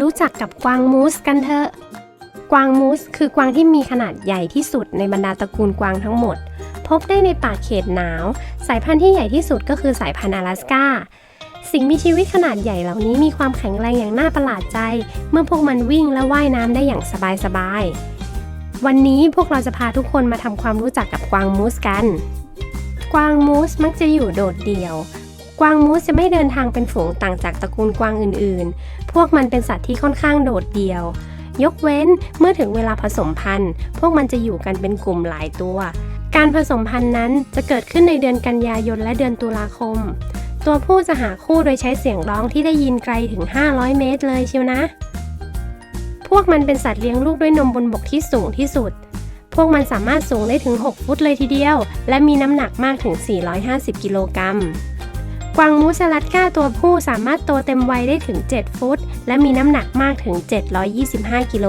รู้จักกับกวางมูสกันเถอะ กวางมูสคือกวางที่มีขนาดใหญ่ที่สุดในบรรดาตระกูลกวางทั้งหมด พบได้ในป่าเขตหนาว สายพันธุ์ที่ใหญ่ที่สุดก็คือสายพันธุ์阿拉สกาสิ่งมีชีวิตขนาดใหญ่เหล่านี้มีความแข็งแรงอย่างน่าประหลาดใจ เมื่อพวกมันวิ่งและว่ายน้ำได้อย่างสบายๆ วันนี้พวกเราจะพาทุกคนมาทำความรู้จักกับกวางมูสกัน กวางมูสมักจะอยู่โดดเดี่ยว กวางมูสจะไม่เดินทางเป็นฝูงต่างจากตระกูลกวางอื่นๆ พวกมันเป็นสัตว์ที่ค่อนข้างโดดเดี่ยว ยกเว้นเมื่อถึงเวลาผสมพันธุ์ พวกมันจะอยู่กันเป็นกลุ่มหลายตัว การผสมพันธุ์นั้นจะเกิดขึ้นในเดือนกันยายนและเดือนตุลาคม ตัวผู้จะหาคู่โดยใช้เสียงร้องที่ได้ยินไกลถึง 500 เมตรเลยเชียวนะ พวกมันเป็นสัตว์เลี้ยงลูกด้วยนมบนบกที่สูงที่สุดพวกมันสามารถสูงได้ถึง 6 ฟุตเลยทีเดียว และมีน้ำหนักมากถึง 450 กิโลกรัม กวางมูสลัดก้าตัวผู้สามารถโตเต็มวัยได้ถึง 7 ฟุต และมีน้ำหนักมากถึง 725 กิโล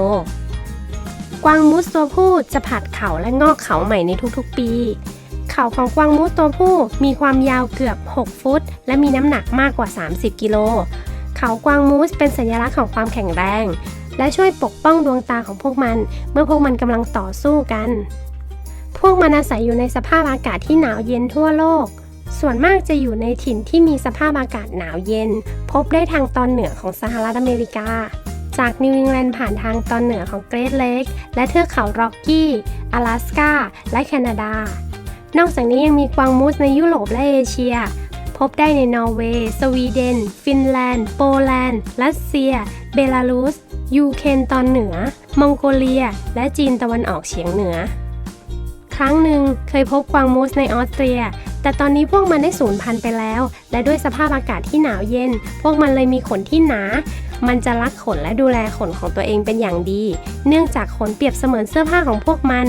กวางมูสตัวผู้จะผัดเขาและงอกเขาใหม่ในทุกๆปี เขาของกวางมูสตัวผู้มีความยาวเกือบ 6 ฟุต และมีน้ำหนักมากกว่า 30 กิโล เขากวางมูสเป็นสัญลักษณ์ของความแข็งแรง และช่วยปกป้องดวงตาของพวกมัน เมื่อพวกมันกำลังต่อสู้กัน พวกมันอาศัยอยู่ในสภาพอากาศที่หนาวเย็นทั่วโลก ส่วนมากจะอยู่ในถิ่นที่มีสภาพอากาศหนาวเย็น พบได้ทางตอนเหนือของสหรัฐอเมริกา จากนิวอิงแลนด์ผ่านทางตอนเหนือของเกรทเลกและเทือกเขาร็อกกี้阿拉สกาและแคนาดา นอกจากนี้ยังมีกวางมูสในยุโรปและเอเชีย พบได้ในนอร์เวย์ สวีเดน ฟินแลนด์ โปแลนด์ รัสเซีย เบลารุส ยูเครนตอนเหนือ มองโกเลีย และจีนตะวันออกเฉียงเหนือ ครั้งหนึ่งเคยพบกวางมูสในออสเตรีย แต่ตอนนี้พวกมันได้สูญพันธุ์ไปแล้ว และด้วยสภาพอากาศที่หนาวเย็น พวกมันเลยมีขนที่หนา มันจะรักขนและดูแลขนของตัวเองเป็นอย่างดี เนื่องจากขนเปรียบเสมือนเสื้อผ้าของพวกมัน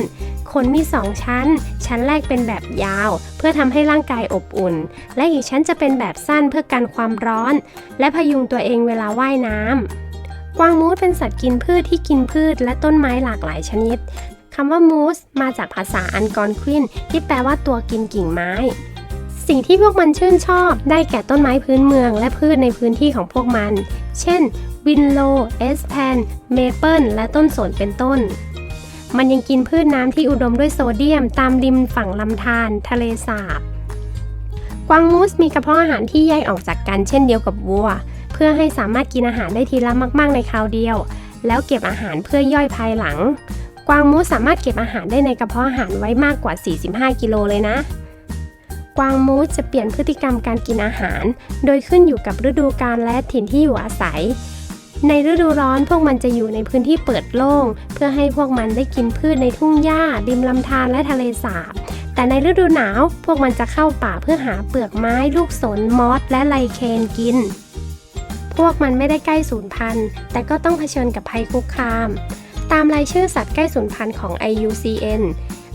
ขนมีสองชั้น ชั้นแรกเป็นแบบยาว เพื่อทำให้ร่างกายอบอุ่น และอีกชั้นจะเป็นแบบสั้นเพื่อกันความร้อน และพยุงตัวเองเวลาว่ายน้ำ กวางมูสเป็นสัตว์กินพืชที่กินพืชและต้นไม้หลากหลายชนิดคำว่ามูสมาจากภาษาอันกอนควินที่แปลว่าตัวกินกิ่งไม้ สิ่งที่พวกมันชื่นชอบ ได้แก่ต้นไม้พื้นเมืองและพืชในพื้นที่ของพวกมัน เช่น วินโล เอสแพน เมเปิล และต้นสนเป็นต้น มันยังกินพืชน้ำที่อุดมด้วยโซเดียม ตามริมฝั่งลำธารทะเลสาบ กวางมูสมีกระเพาะอาหารที่แยกออกจากกันเช่นเดียวกับวัว เพื่อให้สามารถกินอาหารได้ทีละมาก ๆ ในคราวเดียว แล้วเก็บอาหารเพื่อย่อยภายหลัง กวางมูสสามารถเก็บอาหารได้ในกระเพาะอาหารไว้มากกว่า 45 กิโลเลยนะ กวางมูสจะเปลี่ยนพฤติกรรมการกินอาหาร โดยขึ้นอยู่กับฤดูกาลและถิ่นที่อยู่อาศัย ในฤดูร้อนพวกมันจะอยู่ในพื้นที่เปิดโล่ง เพื่อให้พวกมันได้กินพืชในทุ่งหญ้าริมลำธารและทะเลสาบแต่ในฤดูหนาว พวกมันจะเข้าป่าเพื่อหาเปลือกไม้ ลูกสน มอส และไลเคนกิน พวกมันไม่ได้ใกล้สูญพันธุ์แต่ก็ต้องเผชิญกับภัยคุกคาม ตามรายชื่อสัตว์ใกล้สูญพันธุ์ของ IUCN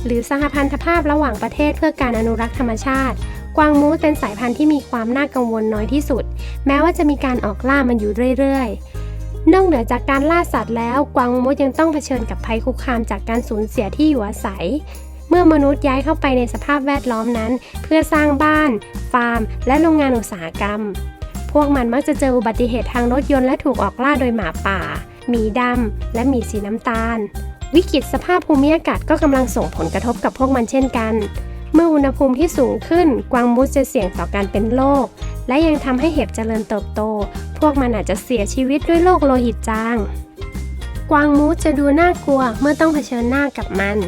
หรือสหพันธภาพระหว่างประเทศเพื่อการอนุรักษ์ธรรมชาติ กวางมูสเป็นสายพันธุ์ที่มีความน่ากังวลน้อยที่สุด แม้ว่าจะมีการออกล่ามันอยู่เรื่อยๆ นอกเหนือจากการล่าสัตว์แล้ว กวางมูสยังต้องเผชิญกับภัยคุกคามจากการสูญเสียที่อยู่อาศัย เมื่อมนุษย์ย้ายเข้าไปในสภาพแวดล้อมนั้น เพื่อสร้างบ้าน ฟาร์ม และโรงงานอุตสาหกรรม พวกมันมักจะเจออุบัติเหตุทางรถยนต์และถูกออกล่าโดยหมาป่า หมีดำ และหมีสีน้ำตาล วิกฤตสภาพภูมิอากาศก็กำลังส่งผลกระทบกับพวกมันเช่นกัน เมื่ออุณหภูมิที่สูงขึ้น กวางมูสจะเสี่ยงต่อการเป็นโรค และยังทำให้เห็บเจริญเติบโต พวกมันอาจจะเสียชีวิตด้วยโรคโลหิตจาง กวางมูสจะดูน่ากลัวเมื่อต้องเผชิญหน้ากับมัน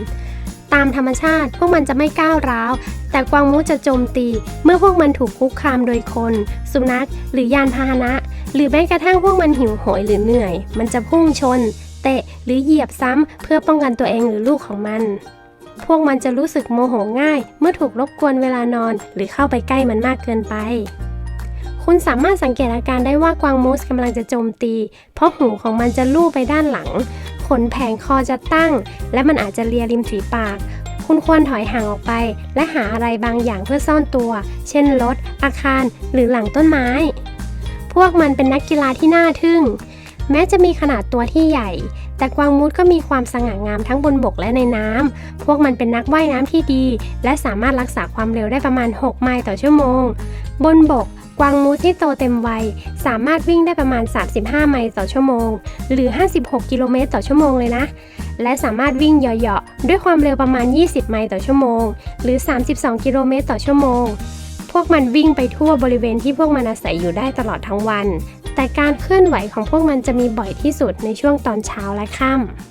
ตามธรรมชาติ พวกมันจะไม่ก้าวร้าว แต่กวางมูสจะโจมตี เมื่อพวกมันถูกคุกคามโดยคน สุนัข หรือยานพาหนะ หรือแม้กระทั่งพวกมันหิวโหยหรือเหนื่อย มันจะพุ่งชน เตะหรือเหยียบซ้ำ เพื่อป้องกันตัวเองหรือลูกของมัน พวกมันจะรู้สึกโมโหง่าย เมื่อถูกรบกวนเวลานอน หรือเข้าไปใกล้มันมากเกินไปคุณสามารถสังเกตอาการได้ว่ากวางมูสกำลังจะโจมตี เพราะหูของมันจะลู่ไปด้านหลัง ขนแผงคอจะตั้ง และมันอาจจะเลียริมฝีปาก คุณควรถอยห่างออกไป และหาอะไรบางอย่างเพื่อซ่อนตัว เช่นรถ อาคาร หรือหลังต้นไม้ พวกมันเป็นนักกีฬาที่น่าทึ่ง แม้จะมีขนาดตัวที่ใหญ่ แต่กวางมูสก็มีความสง่างามทั้งบนบกและในน้ำ พวกมันเป็นนักว่ายน้ำที่ดี และสามารถรักษาความเร็วได้ประมาณ 6 ไมล์ต่อชั่วโมง บนบก กวางมูสที่โตเต็มวัย สามารถวิ่งได้ประมาณ 35 ไมล์ต่อชั่วโมง หรือ 56 กิโลเมตรต่อชั่วโมงเลยนะ และสามารถวิ่งเหยาะๆ ด้วยความเร็วประมาณ 20 ไมล์ต่อชั่วโมง หรือ 32 กิโลเมตรต่อชั่วโมง พวกมันวิ่งไปทั่วบริเวณที่พวกมันอาศัยอยู่ได้ตลอดทั้งวัน แต่การเคลื่อนไหวของพวกมันจะมีบ่อยที่สุดในช่วงตอนเช้าและค่ำ